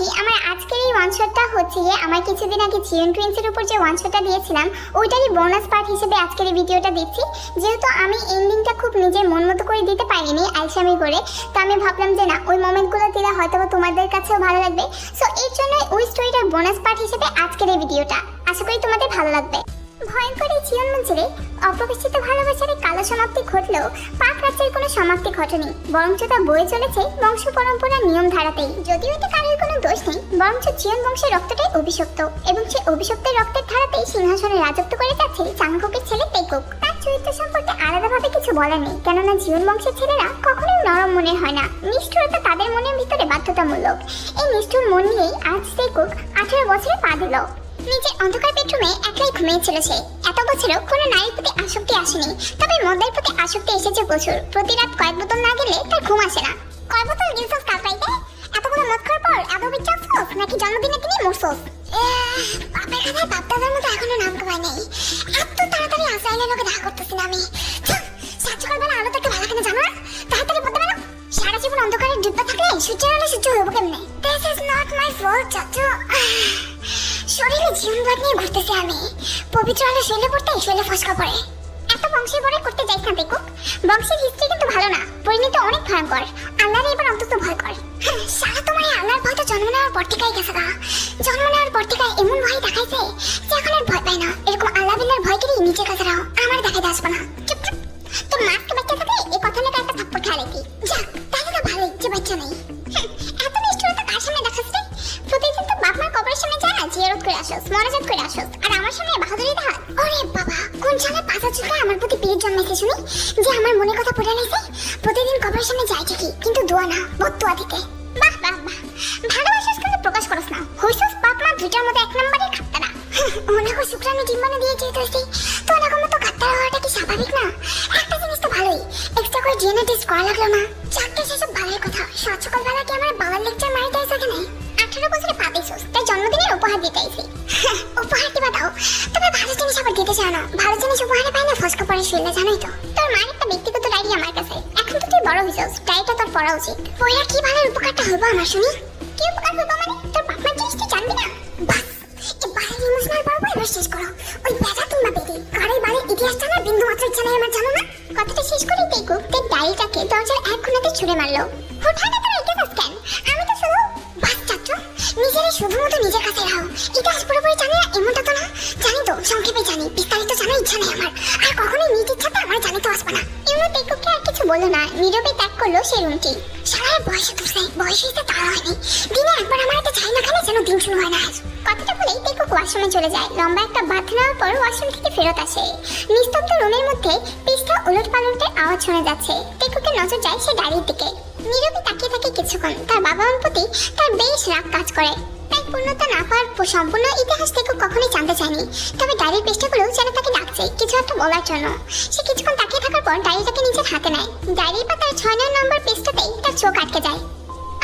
কি আমার আজকের এই ওয়ান শটটা হচ্ছে গিয়ে আমার কিছুদিন আগে জিওন টুইন্সের উপর যে ওয়ান শটটা দিয়েছিলাম, ওইটারই বোনাস পার্ট হিসেবে আজকের এই ভিডিওটা দিচ্ছি যেহেতু আমি এন্ডিংটা খুব নিজের মন মতো করে দিতে পারিনি আলসামি করে, তো আমি ভাবলাম যে না, ওই মোমেন্টগুলো দিলে হয়তো তোমাদের কাছেও ভালো লাগবে। সো এর জন্য ওই স্টোরিটার বোনাস পার্ট হিসেবে আজকের এই ভিডিওটা আশা করি তোমাদের ভালো লাগবে। ভয়ঙ্কর এই জীবন মঞ্জুরে অপ্রকাশিত ভালোবাসার কালো সমাপ্তি ঘটলেও পাক রাজ্যের কোনো সমাপ্তি ঘটেনি। বরঞ্চ তা বয়ে চলেছে বংশ পরম্পরার নিয়ম ধারাতেই যদিও এতে কারোর কোনো দোষ নেই, বরঞ্চ জীবন বংশের রক্তটাই অভিশপ্ত এবং সেই অভিশপ্তের রক্তের ধারাতেই সিংহাসনে রাজত্ব করে যাচ্ছে চাংকুকের ছেলে তেকুক তার চরিত্র সম্পর্কে আলাদাভাবে কিছু বলার নেই, কেননা জীবন বংশের ছেলেরা কখনোই নরম মনে হয় না। নিষ্ঠুরতা তাদের মনের ভিতরে বাধ্যতামূলক। এই নিষ্ঠুর মন নিয়েই আজ তেকুক আঠারো বছরে পা দিল। নিজের অন্ধকার বেডরুমে একলাই ঘুমিয়েছিল সে এত বছরও কোনো নারীর প্রতি আসক্তি আসেনি, তবে মদের প্রতি আসক্তি এসেছে প্রচুর। প্রতি রাত কয়েক বোতল না গেলে তার ঘুম আসে না। কয় বোতল গিলছস কাল পাইতে? এতগুলো মদ খাওয়ার পর এত বিচারছস নাকি জন্মদিনে তিনি মরছস বাপের খাতায় বাপদাদার মতো এখনও নাম কমাই নেই। এত তাড়াতাড়ি আসাইলের লোকে দেখা করতেছি না আমি। সাত সকালবেলা আলো থেকে ভালো কেন জানো না? তাড়াতাড়ি বলতে পারো, সারা জীবন অন্ধকারের ডিব্বা থাকলে সূর্যের আলো সূর্য হব কেমনে? This is not my fault চাচু। শরীরে জীবন বাদ নিয়ে ঘুরতেছি আমি। পবিত্র আলো শৈলে পড়তে শৈলে ফসকা পড়ে। এত বংশের বড়াই করতে যাইস না দেখুক বংশের হিস্ট্রি কিন্তু ভালো না পরিণতি অনেক ভয়ঙ্কর। আল্লাহর এবার অন্তত ভয় কর। হ্যাঁ, সারা তোমার এই আল্লাহর ভয় তো জন্ম নেওয়ার পর থেকেই গেছে গা। জন্ম নেওয়ার পর থেকে এমন ভয় দেখাইছে যে এখন আর ভয় পায় না। এরকম আল্লাহ বিল্লার ভয় করে নিজের কাছে রাও আমার দেখাতে আসবে না। চুপ তোর মাস্ক বাচ্চা থাকে এই কথা নিয়ে একটা থাপ্পড় খেয়াল কি যাক তাহলে তো ভালোই যে বাচ্চা নেই। আসস মনোজাত করে আসস। আর আমার সামনে বাহাদুরি দেখা ওরে বাবা, কোন সালে পাঁচা চুলকে আমার প্রতি পীর জন্মেছে শুনি? যে আমার মনে কথা পড়ে লাইছে প্রতিদিন কবরের সামনে যাই ঠিকই, কিন্তু দোয়া না বদুয়া দিতে। বাহ বাহ বাহ। ভালোবাসাস কিন্তু প্রকাশ করস না। হইছস বাপ মা দুইটার মধ্যে এক নম্বরে খাত্তারা ওনাকে শুক্রাণু ডিম্বাণু দিয়ে যেতেছি তো ওনাকে মতো খাত্তারা হওয়াটা কি স্বাভাবিক না? একটা জিনিস তো ভালোই এক্সট্রা করে ডিএনএ টেস্ট করা লাগল না। চারটে সেসব ভালোই কথা সকালবেলা আবার চাও না? ভালো জিনিস উপহারে পাই না, ফসকা পরে শুনলে জানোই তো। তোর মার একটা ব্যক্তিগত ডায়েরি আমার কাছে। এখন তো তুই বড় হইছস ডায়েরিটা তোর পড়া উচিত। পড়লে কি ভালো উপকারটা হব আমার শুনি? কি উপকার হব মানে? তোর বাপ মার জিনিস তুই জানবি না? বাস এই বালের ইমোশনাল পর্ব এবার শেষ করো। ওই বেজা কিংবা বেদি কারে বালের ইতিহাসটা না বিন্দু মাত্র ইচ্ছা নেই আমার, জানো না? কথাটা শেষ করে দেখো, তার ডায়েরিটাকে দরজার এক কোণাতে ছুঁড়ে মারলো। হুটহাট চাচ্ছ নিজেরই শুধুমাত্র নিজের কাছে রাখো ইতিহাস পুরোপুরি জানি না, এমনটা তো না। জানি তো, সংক্ষেপে জানি, বিস্তারিত জানার ইচ্ছা নেই আমার। আর কখনোই নিজ ইচ্ছাতে আমার জানিতে আসবে না। ইউনো টেকুকে আর কিছু বলল না, নীরবে ত্যাগ করল সে রুমটি। সারা বয়সে তুলছে বয়স হয়েছে তারা হয়নি দিনে একবার আমার একটা চাই না খেলে যেন দিন শুরু হয় না কথাটা বলেই টেকুক ওয়াশরুমে চলে যায়। লম্বা একটা বাথ নেওয়ার পর ওয়াশরুম থেকে ফেরত আসে। নিস্তব্ধ রুমের মধ্যে পৃষ্ঠা উলট পালটের আওয়াজ শোনা যাচ্ছে। টেকুকের নজর যায় সে ডায়েরির দিকে। নীরবে তাকিয়ে থাকে কিছুক্ষণ। তার বাবা মার প্রতি তার বেশ রাগ কাজ করে। তাই পূর্ণতা না পাওয়ার সম্পূর্ণ ইতিহাস থেকে কখনোই জানতে চায়নি। তবে ডায়েরির পৃষ্ঠাগুলো যেন তাকে ডাকছে, কিছু একটা বলার জন্য। সে কিছুক্ষণ তাকিয়ে থাকার পর ডায়েরিটাকে নিজের হাতে নেয়। ডায়েরির পাতার ছয় নয় নম্বর পৃষ্ঠাতেই তার চোখ আটকে যায়।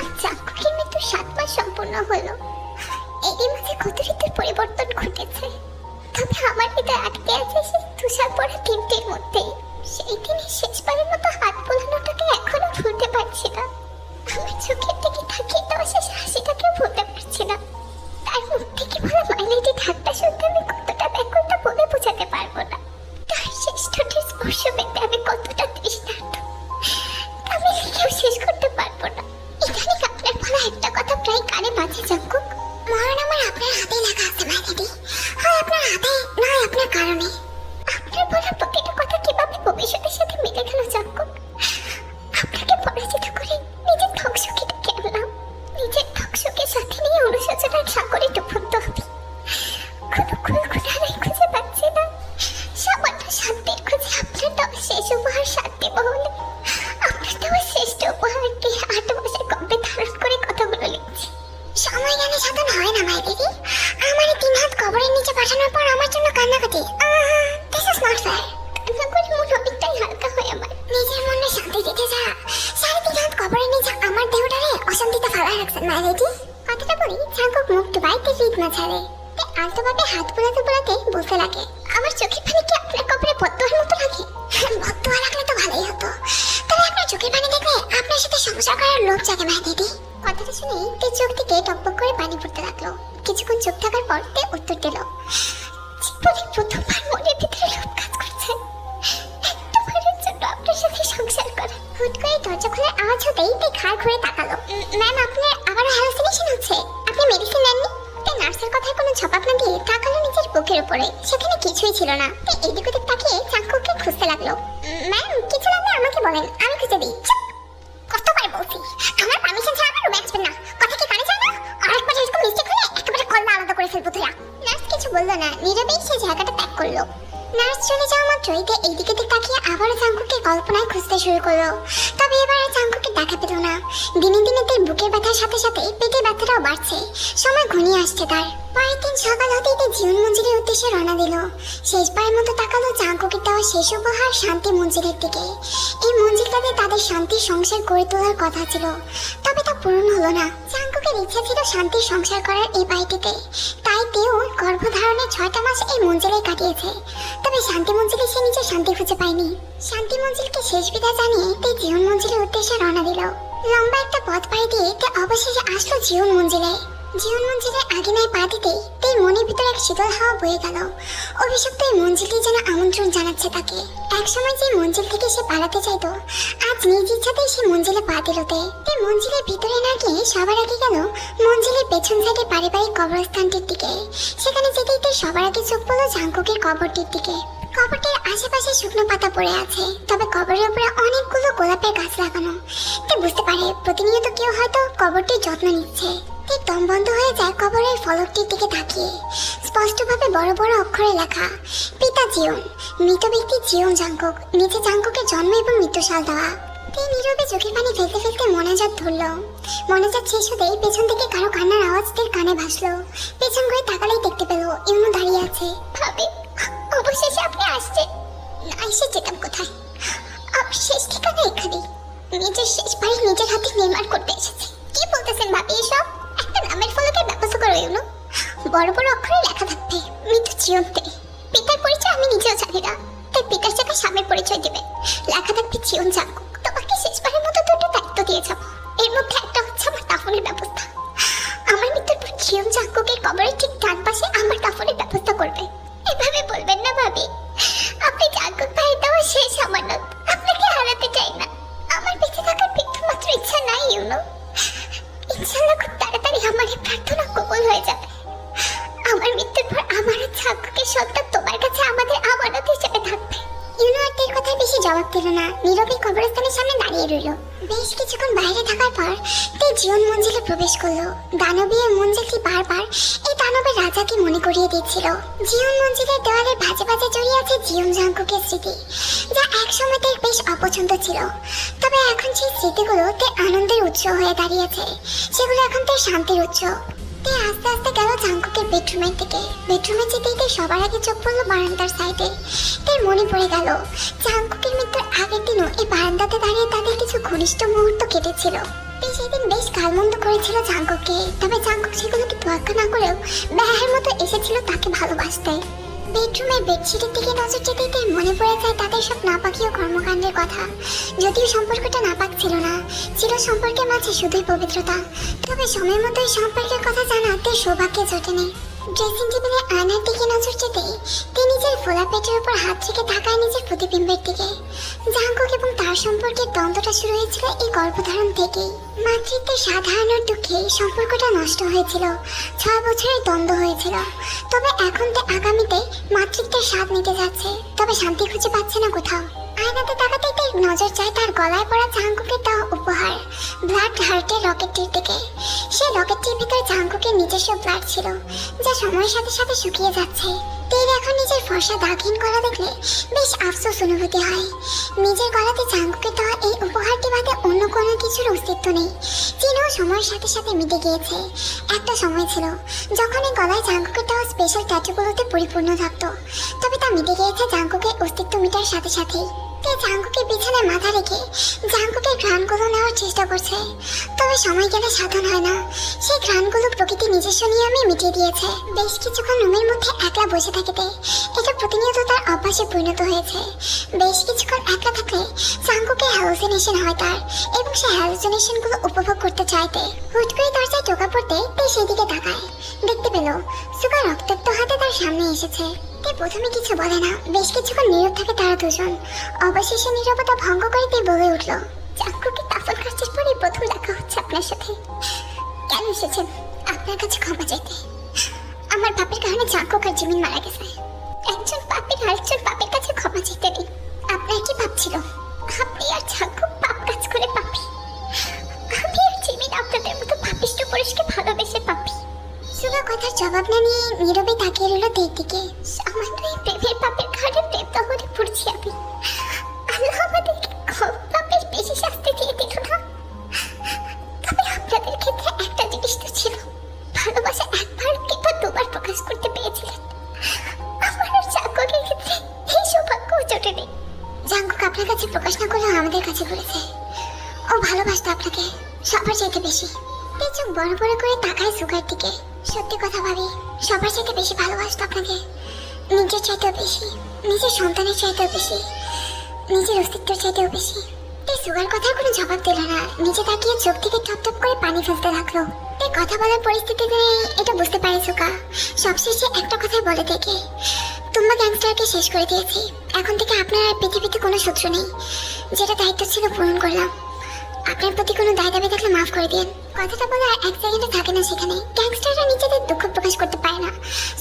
আচ্ছা কুকির মৃত্যু সাত মাস সম্পূর্ণ হলো। কত ঋতুর পরিবর্তন ঘটেছে। তবে আমার হৃদয় আটকে আছে সেই তুষার পড়া দিনটির মধ্যেই। সেই শেষবারের মতো হাত বোলানোটাকে এখনও ভুলতে পারছি না। আমার চোখের দিকে তাকিয়ে তো শেষ হাসিটাকে ভুলতে পারছি না। তার মুখ থেকে বলা মাইলেটি ঠাট্টা শুনতে আমি কতটা ব্যাকুলতা বলে বোঝাতে পারব না। তার শেষ ঠোঁটের স্পর্শ পেতে আমি ডুবাইতে রিদ মাঝারে আলতো ভাবে হাত বোলাতে বোলাতে বলতে লাগে, আমার চোখের পানি কি আপনার কবরে বদুয়ার মতো লাগে? বদুয়া লাগলে তো ভালোই হতো। তবে আপনার চোখের পানি দেখলে আপনার সাথে সংসার করার লোভ জাগে ভাই দিদি। কথাটা শুনে তে চোখ থেকে টকবক করে পানি পড়তে লাগল। কিছুক্ষণ চোখ থাকার পর তে উত্তর দিল, জীবনে প্রথমবার মনের ভিতরে লোভ কাজ করছে। একবারের জন্য আপনার সাথে সংসার করা। হুট করে দরজা খোলার আওয়াজ হতেই তে ঘাড় ঘুরে তাকালো। ম্যাম, আপনার আবারও হ্যালুসিনেশন হচ্ছে? আপনি মেডিসিন নেননি? তে নার্সের কথায় কোনো জবাব না দিয়ে তাকালো নিজের বুকের উপরে। সেখানে কিছুই ছিল না। তে এদিক ওদিক তাকিয়ে চাঙ্কুকে খুঁজতে লাগল। ম্যাম কিছু লাগলে আমাকে বলেন, আমি খুঁজে দিই। চুপ! কতবার বলছি? আমার পারমিশন ছাড়া আমার রুমে আসবেন না। কথা কি কানে যায় না? আরেকবার এরকম মিস্টেক হলে একেবারে কল্লা আলাদা করে ফেলব তোরা নার্স কিছু বলল না। নীরবেই সে জায়গাটা ত্যাগ করল। নার্স চলে যাওয়া মাত্রই তে এইদিকে তাকিয়ে আবারও চাঙ্কুকে কল্পনায় খুঁজতে শুরু করল। তবে এবার আর চাঙ্কুকে দেখা পেল না। দিনে দিনে তার বুকের ব্যথার সাথে সাথে পেটের ব্যথাটাও বাড়ছে। সময় ঘনিয়ে আসছে তার। পরের দিন সকাল হতেই তার জীবন মঞ্জিলের উদ্দেশ্যে রওনা দিল। শেষবারের মতো তাকালো চাঙ্কুকে দেওয়া শেষ উপহার শান্তি মঞ্জিলের দিকে। এই মঞ্জিলটাতে তাদের শান্তির সংসার গড়ে তোলার কথা ছিল। তবে তা পূরণ হলো না। চাঙ্কুকের ইচ্ছা ছিল শান্তির সংসার করার এই বাড়িটিতে। তাই তেও গর্ভধারণের ছয়টা মাস এই মঞ্জিলে কাটিয়েছে। তবে শান্তি মঞ্জিলে সে নিজে শান্তি খুঁজে পায়নি। শান্তি মঞ্জিলকে শেষ বিদায় জানিয়ে তে জীবন মঞ্জিলের উদ্দেশ্যে রওনা দিল। লম্বা একটা পথ পাই দিয়ে তে অবশেষে আসলো জীবন মঞ্জিলে। জীবন মঞ্জিলের আগিনায় পা দিতেই তাই মনের ভিতরে এক শীতল হাওয়া বয়ে গেল। অভিশপ্ত এই মঞ্জিলটি যেন আমন্ত্রণ জানাচ্ছে তাকে। একসময় যে মঞ্জিল থেকে সে পালাতে চাইতো, আজ নিজ ইচ্ছাতেই সে মঞ্জিলে পা দিলতে এই মঞ্জিলের ভিতরে না গিয়ে সবার আগে গেল মঞ্জিলের পেছন সাইডে পারিবারিক কবরস্থানটির দিকে। সেখানে যেতেই তাই সবার আগে চোখ পড়ল ঝাঙ্কুকের কবরটির দিকে। কবরটির আশেপাশে শুকনো পাতা পড়ে আছে, তবে কবরের উপরে অনেকগুলো গোলাপের গাছ লাগানো। তে বুঝতে পারে, প্রতিনিয়ত কেউ হয়তো কবরটির যত্ন নিচ্ছে। ঠিক দম বন্ধ হয়ে যায় কবরের ফলকটির দিকে তাকিয়ে। স্পষ্টভাবে বড় বড় অক্ষরে লেখা, পিতা জীবন মৃত ব্যক্তির জীবন জাঙ্কুক নিচে জাঙ্কুকের জন্ম এবং মৃত্যুসাল দেওয়া। তিনি নীরবে চোখের পানি ফেলতে ফেলতে মনাজাত ধরল। মনাজাত শেষ হতেই পেছন থেকে কারও কান্নার আওয়াজ কানে ভাসলো। পেছন ঘুরে তাকালেই দেখতে পেল ইউনু দাঁড়িয়ে আছে। ভাবি, অবশেষে আপনি আসছেন? না, এসে যেতাম কোথায়? আমার শেষ ঠিকানা এখানেই নিজের শেষ বাড়ি নিজের হাতে নির্মাণ করতে এসেছি। কি বলতেছেন ভাবি এসব? নামের ফলকের ব্যবস্থা করো, ইউনু। বড় বড় অক্ষরে লেখা থাকবে মৃত্যু চিয়ন্তে পিতার পরিচয় আমি নিজেও জানি না, তাই পিতার জায়গায় স্বামীর পরিচয় দিবে। লেখা থাকবে জীবন জাঙ্কুক তোমাকে শেষবারের মতো দুটো দায়িত্ব দিয়ে যাব। এর মধ্যে একটা হচ্ছে আমার দাফনের ব্যবস্থা। আমার মৃত্যুর পর জীবন জাঙ্কুকের কবরের ঠিক ডান পাশে আমার দাফনের ব্যবস্থা করবে। এভাবে বলবেন না ভাবি। আপনি জাঙ্কুক ভাই দেওয়া শেষ আমানত। আপনাকে হারাতে চাই না। আমার বেঁচে থাকার বিন্দুমাত্র ইচ্ছা নাই, ইউনো। ইনশাল্লাহ খুব তাড়াতাড়ি আমার এই প্রার্থনা কবুল হয়ে যাবে। আমার মৃত্যুর পর আমার আর সত্তা তোমার কাছে, আমাদের আমানত হিসেবে থাকবে। ইউনো আর কথায় বেশি জবাব দিল না। নীরবে কবরস্থানের সামনে দাঁড়িয়ে রইল। বেশ কিছুক্ষণ বাইরে থাকার পর তে জীবন মঞ্জিলে প্রবেশ করল। দানবীয় মঞ্জিলটি বারবার দানবের রাজাকে মনে করিয়ে দিচ্ছিল জীবন মঞ্জিলের দেওয়ালে ভাজে ভাজে জড়িয়ে আছে জীবন জাঙ্কুকের স্মৃতি, যা একসময় তার বেশ অপছন্দ ছিল। তবে এখন সেই স্মৃতিগুলো তার আনন্দের উৎস হয়ে দাঁড়িয়েছে সেগুলো এখন তার শান্তির উৎস। তে আস্তে আস্তে গেল জাঙ্কুকের বেডরুমের দিকে। বেডরুমে যেতে যেতে সবার আগে চোখ পড়ল বারান্দার সাইডে। তার মনে পড়ে গেল জাঙ্কুকের মৃত্যুর আগের দিনও এই বারান্দাতে দাঁড়িয়ে তাদের কিছু ঘনিষ্ঠ মুহূর্ত কেটেছিল। তে সেদিন বেশ গালমন্দ করেছিল জাঙ্কুককে। তবে জাঙ্কুক সেগুলোকে তোয়াক্কা না করেও ব্যাহের মতো এসেছিল তাকে ভালোবাসতে। বেডরুমের বেডশিটের দিকে নজর যেতে তার মনে পড়ে যায় তাদের সব নাপাকীয় কর্মকাণ্ডের কথা। যদিও সম্পর্কটা নাপাক ছিল না, ছিল সম্পর্কের মাঝে শুধুই পবিত্রতা। তবে সময় মতো এই সম্পর্কের কথা জানা তার সৌভাগ্যে জোটেনি ড্রেসিং টেবিলে আয়নার দিকে নজর যেতেই তিনি নিজের ফোলা পেটের উপর হাত রেখে তাকায় নিজের প্রতিবিম্বের দিকে। জাঙ্কুক এবং তার সম্পর্কে দ্বন্দ্বটা শুরু হয়েছিল এই গর্ভধারণ থেকেই। মাতৃত্বের হারানোর দুঃখে সম্পর্কটা নষ্ট হয়েছিল। ছয় বছরের দ্বন্দ্ব হয়েছিল। তবে এখন তো আগামীতে মাতৃত্বের স্বাদ নিতে যাচ্ছে। তবে শান্তি খুঁজে পাচ্ছে না কোথাও। আয়নাতে তাকাতেই নজর যায় তার গলায় পড়া জাঙ্কুকের দেওয়া উপহার ব্লাড হার্টের রকেটটির দিকে। সেই রকেটটির ভিতরে জাঙ্কুকের নিজস্ব ব্লাড ছিল, যা সময়ের সাথে সাথে শুকিয়ে যাচ্ছে। তীর এখন নিজের ফর্সা দাগহীন গলা দেখলে বেশ আফসোস অনুভূতি হয়। নিজের গলাতে জাঙ্কুকের দেওয়া এই উপহারটি বাদে অন্য কোনো কিছুর অস্তিত্ব নেই। চিনও সময়ের সাথে সাথে মিটে গিয়েছে। একটা সময় ছিল যখন এই গলায় জাঙ্কুকের দেওয়া স্পেশাল ট্যাটুগুলোতে পরিপূর্ণ থাকতো, তবে তা মিটে গিয়েছে জাঙ্কুকের অস্তিত্ব মিটার সাথে সাথেই। তে জাঙ্কুকে বিছানায় মাথা রেখে জাঙ্কুকে ঘ্রাণগুলো নেওয়ার চেষ্টা করছে। তবে সময় গেলে সাধন হয় না। সেই ঘ্রাণগুলো প্রকৃতি নিজস্ব নিয়মে মিটিয়ে দিয়েছে। বেশ কিছুক্ষণ রুমের মধ্যে একলা বসে থাকিতে এটা প্রতিনিয়ত তার অভ্যাসে পরিণত হয়েছে। বেশ কিছুক্ষণ একলা থাকলে চাঙ্কুকে হ্যালুসিনেশন হয় তার এবং সে হ্যালুসিনেশনগুলো উপভোগ করতে চাইতে। হুট করে দরজায় টোকা পড়তে তে সেদিকে তাকায়। দেখতে পেল, সুগা রক্তাক্ত হাতে তার সামনে এসেছে। প্রথমে কিছু বলে না, বেশ কিছুক্ষণ নীরব থাকে তারা দুজন। অবশেষে নীরবতা ভঙ্গ করে বলে উঠল কাজের পরে প্রথম দেখা হচ্ছে আপনার সাথে। কেন এসেছেন? আপনার কাছে ক্ষমা চাইতে। আমার বাপের কারণে চাকুক আর মারা গেছে। একজন আরেকজন পাপের কাছে ক্ষমা চাইতে নেই। আপনার কি পাপ ছিল? আপনি আর পাপ কাজ করে পাপি। আমি আর আপনাদের মতো পাপিষ্ট পুরুষকে ভালোবেসে পাপি। সুগা কথার জবাব না নিয়ে নীরবে তাকিয়ে রইল তের দিকে। সামান্য এই প্রেমের পাপের কারণে প্রেম দহনে পড়ছি আমি। আল্লাহ আমাদেরকে কম পাপের বেশি শাস্তি দিয়ে দিল না। তবে আপনাদের ক্ষেত্রে একটা জিনিস তো ছিল। ভালোবাসা একবার কিংবা দুবার প্রকাশ করতে পেরেছিলেন। আমার আর ক্ষেত্রে এই সৌভাগ্য জোটেনি জাঙ্গক আপনার কাছে প্রকাশ না করলেও আমাদের কাছে করেছে ও ভালোবাসতো আপনাকে, সবার চাইতে বেশি। তে বড় বড় করে তাকায় সুগার দিকে। সত্যি কথা ভাবি, সবার চাইতে বেশি ভালোবাসতো আপনাকে। নিজের চাইতেও বেশি, নিজের সন্তানের চাইতেও বেশি, নিজের অস্তিত্বের চাইতেও বেশি। তে সুগার কথার কোনো জবাব দিল না। নিজে তাকিয়ে চোখ থেকে টপ টপ করে পানি ফেলতে লাগল। তে কথা বলার পরিস্থিতিতে এটা বুঝতে পারে, সুকা। সবশেষে একটা কথাই বলে দেখে। তোমরা গ্যাংস্টারকে শেষ করে দিয়েছি। এখন থেকে আপনার আর পৃথিবীতে কোনো শত্রু নেই। যেটা দায়িত্ব ছিল পূরণ করলাম। আপনার প্রতি কোনো দায় দাবি থাকলে মাফ করে দিন। কথাটা বলে আর এক সেকেন্ডে থাকে না সেখানে। গ্যাংস্টাররা নিজেদের দুঃখ প্রকাশ করতে পারে না।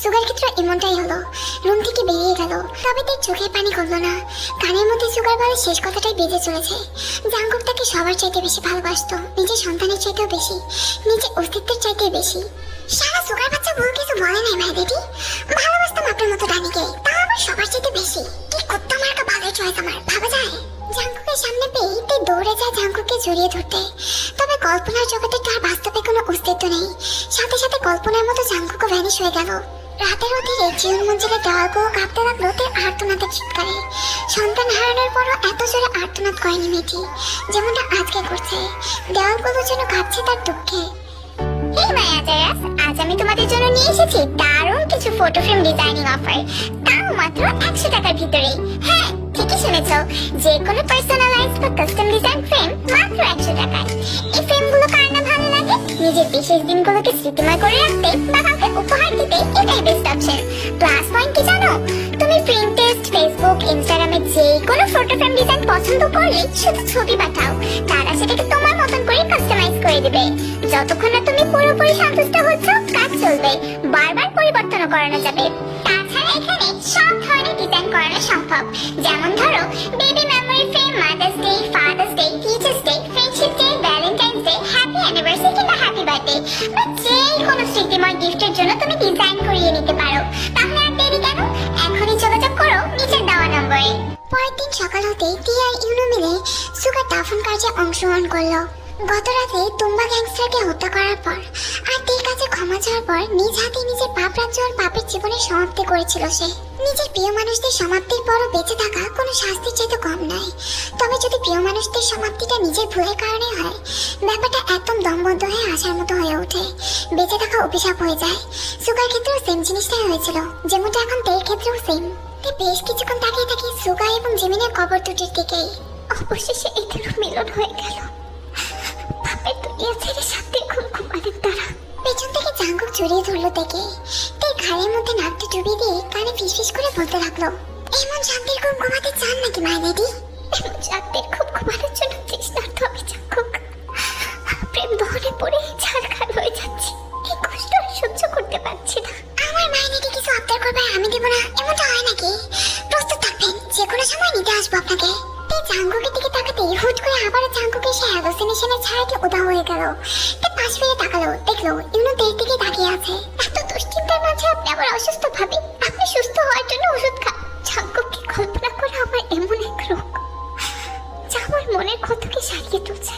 সুগার ক্ষেত্রে এমনটাই হলো। রুম থেকে বেরিয়ে গেল। তবে তার চোখের পানি করল না। কানের মধ্যে সুগার বলে শেষ কথাটাই বেজে চলেছে। জাঙ্কুক তাকে সবার চাইতে বেশি ভালোবাসতো। নিজের সন্তানের চাইতেও বেশি। নিজের অস্তিত্বের চাইতে বেশি। সারা সুগার বাচ্চা ভুল কিছু বলে নাই ভাই দিদি। ভালোবাসতাম আপনার মতো রানীকে। তাও আবার সবার চাইতে বেশি। কি করতাম আর ভালো চয়েস আমার। ভাবা যায়? জাঙ্কুকের সামনে পেয়ে তে দৌড়ে যায় জাঙ্কুককে জড়িয়ে ধরতে। তবে কল্পনার জগতে তার বাস্তবে কোনো অস্তিত্ব নেই। সাথে সাথে কল্পনার মতো জাঙ্কুকও ভ্যানিশ হয়ে গেল। রাতের অধীরে জীবন মঞ্জিলে দেওয়ালগুলো কাঁপতে লাগল তে আর্তনাদের চিৎকারে। সন্তান হারানোর পরও এত জোরে আর্তনাদ করেনি মেয়েটি, যেমনটা আজকে করছে। দেওয়ালগুলো যেন কাঁপছে তার দুঃখে। এই মায়া জায়াস আজ আমি তোমাদের জন্য নিয়ে এসেছি দারুণ কিছু ফটো ফ্রেম ডিজাইনিং অফার তাও মাত্র একশো টাকার ভিতরে হ্যাঁ ঠিকই শুনেছ, যে কোনো পার্সোনালাইজ বা কাস্টম ডিজাইন ফ্রেম মাত্র একশো টাকায়। এই ফ্রেমগুলো কার না ভালো লাগে? নিজের বিশেষ দিনগুলোকে স্মৃতিময় করে রাখতে বা কাউকে উপহার দিতে এটাই বেস্ট অপশন প্লাস পয়েন্ট কি জানো? তুমি প্রিন্টেস্ট ফেসবুক ইনস্টাগ্রামে যে কোনো ফটো ফ্রেম ডিজাইন পছন্দ করলে শুধু ছবি পাঠাও। তারা সেটাকে তোমার মতন করে কাস্টমাইজ করে দিবে। যতক্ষণ না তুমি পুরোপুরি সন্তুষ্ট হচ্ছ, কাজ চলবে। বারবার পরিবর্তনও করানো যাবে। করানো সম্ভব। যেমন ধরো baby memory frame Mother's Day Father's Day Teachers' Day Friendship Day Valentine's Day happy anniversary কিংবা হ্যাপি বার্থডে বা যে কোনো স্মৃতিময় গিফটের জন্য তুমি ডিজাইন করিয়ে নিতে পারো। তাহলে আর দেরি কেন? এখনই যোগাযোগ করো নিচের দেওয়া নম্বরে। পরের দিন সকাল হতেই টি আর ইউনো মিলে সুগার দাফন কার্যে অংশগ্রহণ করল। গত রাতে তুম্বা গ্যাংস্টারকে হত্যা করার পর আর তীর কাছে ক্ষমা চাওয়ার পর নিজ হাতে নিজের পাপ রাজ্য আর পাপের জীবনের সমাপ্তি করেছিল সে। নিজের প্রিয় মানুষদের সমাপ্তির পরও বেঁচে থাকা কোনো শাস্তির চাইতে কম নয়। তবে যদি প্রিয় মানুষদের সমাপ্তিটা নিজের ভুলের কারণে হয়, ব্যাপারটা একদম দমবদ্ধ হয়ে আসার মতো হয়ে ওঠে। বেঁচে থাকা অভিশাপ হয়ে যায়। সুগার ক্ষেত্রেও সেম জিনিসটাই হয়েছিল, যেমনটা এখন তের ক্ষেত্রেও সেম বেশ কিছুক্ষণ তাকিয়ে থাকি সুগা এবং জিমিনের কবর দুটির দিকেই। অবশেষে এদেরও মিলন হয়ে গেল। পাপের দুনিয়া ছেড়ে ঘুম ঘুমালেন তারা পেছন থেকে জাঙ্গুক জড়িয়ে ধরলো দেখে তে ঘাড়ের মধ্যে নাকটা ডুবিয়ে দিয়ে কানে ফিসফিস করে বলতে লাগল এমন শান্তির ঘুম চান নাকি লেডি এমন শান্তির ঘুম ঘুমানোর জন্য তৃষ্ণার্থ আমি জাঙ্গুক প্রেম দহনে পড়ে ছাড়খাড় হয়ে যাচ্ছি এই কষ্ট সহ্য করতে পারছি না আমার মাইনেটি কিছু আবদার করবে আমি দেবো না। এমনটা হয় নাকি? প্রস্তুত থাকবেন যে কোনো সময় নিতে আসব আপনাকে। জাঙ্গুকের দিকে তাকাতেই হুট করে আবারও জাঙ্গুকের সে হ্যালোসিনেশনের ছায়াটি উদা হয়ে গেল। তে পাশ ফিরে তাকালো, দেখল ইউনো তের দিকে তাকিয়ে আছে। এত দুশ্চিন্তার মাঝে আপনি আবার অসুস্থ ভাবি? আপনি সুস্থ হওয়ার জন্য ওষুধ খান। জাঙ্গুককে কল্পনা করে আমার এমন এক রোগ। যা আমার মনের ক্ষতকে সারিয়ে তুলছে।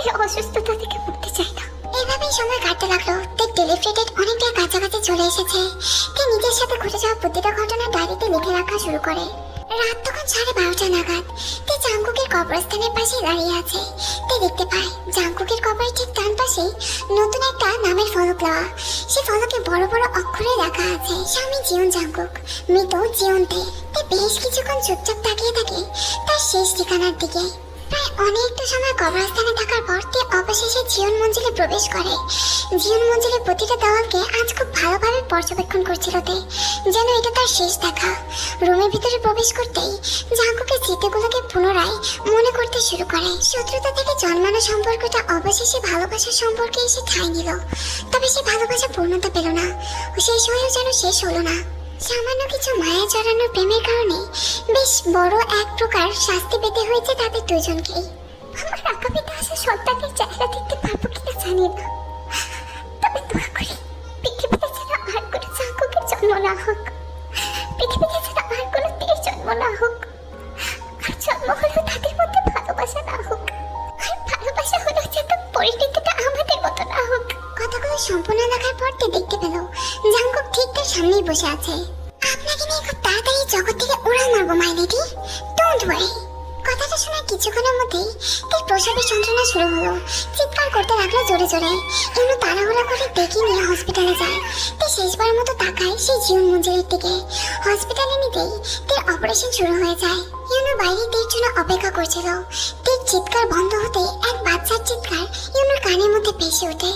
এই অসুস্থতা থেকে মুক্তি চাই না। এভাবেই সময় কাটতে লাগল। তাই টেলিফ্রেটেড অনেকটা কাছাকাছি চলে এসেছে। তে নিজের সাথে ঘটে যাওয়া প্রতিটা ঘটনা ডায়েরিতে লিখে রাখা শুরু করে। রাত তখন সাড়ে বারোটা নাগাদ তে জাঙ্কুকের কবরস্থানের পাশে দাঁড়িয়ে আছে। তে দেখতে পায় জাঙ্কুকের কবরের ঠিক ডান পাশে নতুন একটা নামের ফলক দেওয়া। সে ফলকে বড় বড় অক্ষরে লেখা আছে, স্বামী জীবন জাঙ্কুক মৃত জীবন তে বেশ কিছুক্ষণ চুপচাপ তাকিয়ে থাকে তার শেষ ঠিকানার দিকে। প্রায় অনেকটা সময় কবরস্থানে থাকার পর তে অবশেষে জীবন মঞ্জিলে প্রবেশ করে। জীবন মঞ্জিলের প্রতিটা দেওয়ালকে আজ খুব ভালোভাবে পর্যবেক্ষণ করছিল তে, যেন এটা তার শেষ দেখা। রুমের ভিতরে প্রবেশ করতেই জাঙ্কুকের স্মৃতিগুলোকে পুনরায় মনে করতে শুরু করে। শত্রুতা থেকে জন্মানো সম্পর্কটা অবশেষে ভালোবাসার সম্পর্কে এসে ঠাঁই নিল। তবে সে ভালোবাসা পূর্ণতা পেল না শেষ হয়েও যেন শেষ হলো না। সামান্য কিছু মায়া জড়ানোর প্রেমের কারণে বেশ বড় এক প্রকার শাস্তি পেতে হয়েছে তাদের দুজনকেই। পৃথিবীতে পৃথিবীতে জন্ম না তাদের না আমাদের মতো না হোক। কথাগুলো সম্পূর্ণ দেখার পর তে দেখতে পেল জাঙ্কুক ঠিক তার সামনেই বসে আছে। আপনাকে নিয়ে খুব তাড়াতাড়ি জগৎ থেকে উড়াল মারবো, মাই লেডি। ডোন্ট ওয়ারি কথাটা শোনার কিছুক্ষণের মধ্যেই তার প্রসবের যন্ত্রণা শুরু হলো। চিৎকার করতে লাগল জোরে জোরে। এমন তাড়াহুড়া করে ডেকে নিয়ে হসপিটালে যায়। তে শেষবার মতো তাকায় সেই জীবন মঞ্জুরের দিকে। হসপিটালে নিতেই তের অপারেশন শুরু হয়ে যায়। ইউনো বাইরে তের জন্য অপেক্ষা করছিল। তের চিৎকার বন্ধ হতে এক বাচ্চার চিৎকার ইউনোর কানের মধ্যে ভেসে ওঠে।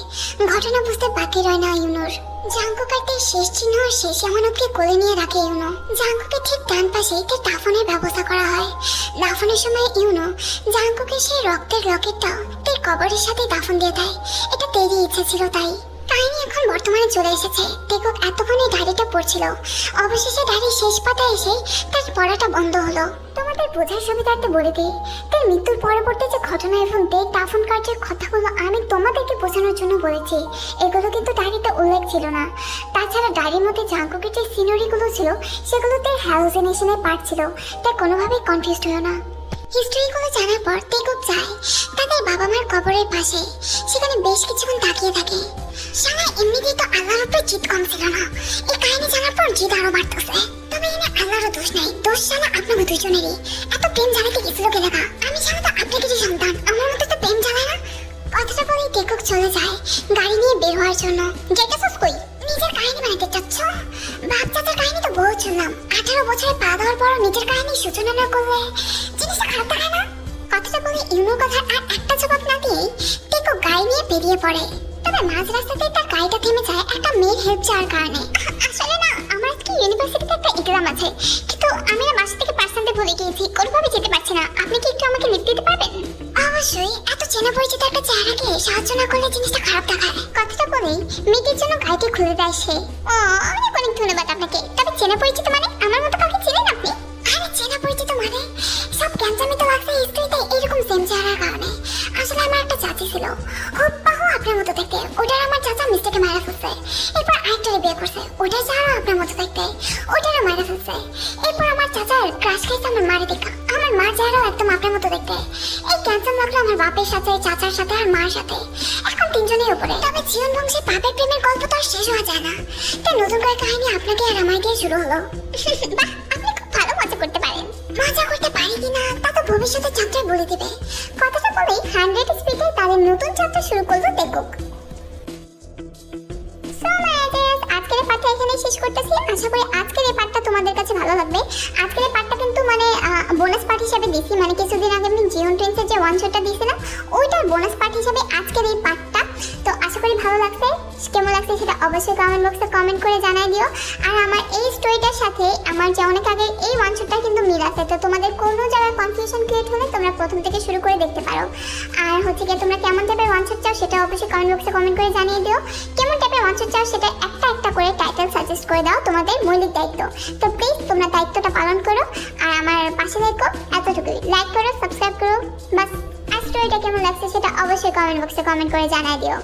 ঘটনা বুঝতে বাকি রয় না, ইউনোর। জাঙ্কুকারদের শেষ চিহ্ন শেষে মানবকে কোলে নিয়ে রাখে ইউনো। জাঙ্কুকে ঠিক ডান পাশে একটি দাফনের ব্যবস্থা করা হয়। দাফনের সময় ইউনো জাঙ্কুকে সেই রক্তের লকেটটাও তার কবরের সাথে দাফন দিয়ে দেয়। এটা তেরই ইচ্ছে ছিল তাই। কাহিনী এখন বর্তমানে চলে এসেছে। টেকক এতক্ষণে ডায়েরিটা পড়ছিল। অবশেষে ডায়েরির শেষ পাতায় এসে তার পড়াটা বন্ধ হলো। তোমাদের বোঝার সুবিধার্থে বলে দিই তার মৃত্যুর পরবর্তী যে ঘটনা এবং দেহ দাফন কার্যের কথাগুলো আমি তোমাদেরকে বোঝানোর জন্য বলেছি। এগুলো কিন্তু ডায়েরিতে উল্লেখ ছিল না। তাছাড়া ডায়েরির মধ্যে জাঙ্কুকের যে সিনারিগুলো ছিল, সেগুলোতে হ্যালোজিনেশনের পার্ট ছিল। তাই কোনোভাবেই কনফিউজড হলো না। হিস্ট্রিগুলো জানার পর তেকুক যায় তাদের বাবা মার কবরের পাশে। সেখানে বেশ কিছুক্ষণ তাকিয়ে থাকে। সারা এমনিতেই তো আল্লাহর উপরে জিদ কম ছিল না। এই কাহিনী জানার পর জিদ আরও বাড়তেছে। তবে এখানে আল্লাহরও দোষ নাই। দোষ সালা আপনাদের দুজনেরই। এত প্রেম জ্বালাতে গেছিল কে লেখা আমি সালা তো আপনার কিছু সন্তান আমার মতো তো প্রেম জ্বালায় না? কথাটা বলেই টেকুক চলে যায় গাড়ি নিয়ে বের হওয়ার জন্য। যেতেছস কই? নিজের কাহিনী বানাতে চাচ্ছ? বাচ্চাদের কাহিনী তো বহু শুনলাম। আঠারো বছরে পা দেওয়ার পর নিজের কাহিনী সূচনা না করলে জিনিসটা খারাপ দেখায় না? কথাটা বলে ইউনো কথা আর একটা জবাব না দিয়েই টেকো গাড়ি নিয়ে বেরিয়ে পড়ে। তবে মাঝ রাস্তাতে তার গাড়িটা থেমে যায় একটা মেয়ের হেল্প চাওয়ার কারণে। আসলে না ইউনিভার্সিটিতে একটা এক্সাম আছে। কিন্তু আমি না বাসা থেকে পার্সেন্টে ভুলে গিয়েছি কোনোভাবে যেতে পারছি না। আপনি কি একটু আমাকে লিফট দিতে পারবেন? অবশ্যই এত চেনা পরিচিত একটা চেহারাকে সাহায্য না করলে জিনিসটা খারাপ দেখায়। কথাটা বলেই মেয়েটির জন্য গাড়িটি খুলে দেয় সে। ও অনেক অনেক ধন্যবাদ আপনাকে। তবে চেনা পরিচিত মানে আমার মতো কাউকে চেনেন মানে সব গ্যাঞ্জামি তো লাগছে হিস্ট্রিতে এরকম সেম চেহারার কারণে। আসলে আমার একটা চাচি ছিল। হুব্বাহু আপনার মতো দেখতে। ওটার আমার চাচা মিস্টেকে মারা ফেলছে। এরপর আরেকটারে বিয়ে করছে। ওটার চেহারা আপনার মতো দেখতে। ওটারও মারা ফেলছে। এরপর আমার চাচার ক্রাশ খাইছে আমার মারে দেখা আমার মার চেহারাও একদম আপনার মতো দেখতে। এই ক্যান্সার লাগল আমার বাপের সাথে, চাচার সাথে আর মার সাথে। এখন তিনজনের উপরে। তবে জীবন বংশে বাপের প্রেমের গল্প তো আর শেষ হওয়া যায় না। তাই নতুন করে কাহিনী আপনাকে আর দিয়ে শুরু হলো। বাহ, আপনি খুব ভালো মজা করতে পারেন মজা করতে পারি কিনা, তা তো ভবিষ্যতের যাত্রায় বলে দিবে। কথাটা বলেই হান্ড্রেড স্পিডে তাদের নতুন যাত্রা শুরু করল দেখুক আজকের পাঠটা এখানে শেষ করতেছি। আশা করি আজকের এই পাঠটা তোমাদের কাছে ভালো লাগবে। আজকের এই পাঠটা কিন্তু মানে বোনাস পার্ট হিসাবে দিছি। মানে কিছুদিন আগে আমি জিওন ট্রেন্সের যে ওয়ান শটটা দিয়েছিলাম, ওইটার বোনাস পার্ট হিসাবে আজকের এই আশা করি ভালো লাগছে, কেমন লাগছে সেটা অবশ্যই কমেন্ট বক্সে কমেন্ট করে জানাই দিও। আর আমার এই স্টোরিটার সাথে আমার যে অনেক আগে এই শটটা কিন্তু মিল আছে। তো তোমাদের কোনো জায়গায় কনফিউশন ক্রিয়েট হলে তোমরা প্রথম থেকে শুরু করে দেখতে পারো। আর হচ্ছে গিয়ে তোমরা কেমন টাইপের শট চাও সেটা অবশ্যই কমেন্ট বক্সে কমেন্ট করে জানিয়ে দিও। কেমন টাইপের শট চাও সেটা একটা একটা করে টাইটেল সাজেস্ট করে দাও তোমাদের মৌলিক দায়িত্ব। তো প্লিজ তোমরা দায়িত্বটা পালন করো। আর আমার পাশে দেখো এতটুকুই। লাইক করো সাবস্ক্রাইব করো, বাস। আর স্টোরিটা কেমন লাগছে সেটা অবশ্যই কমেন্ট বক্সে কমেন্ট করে জানাই দিও।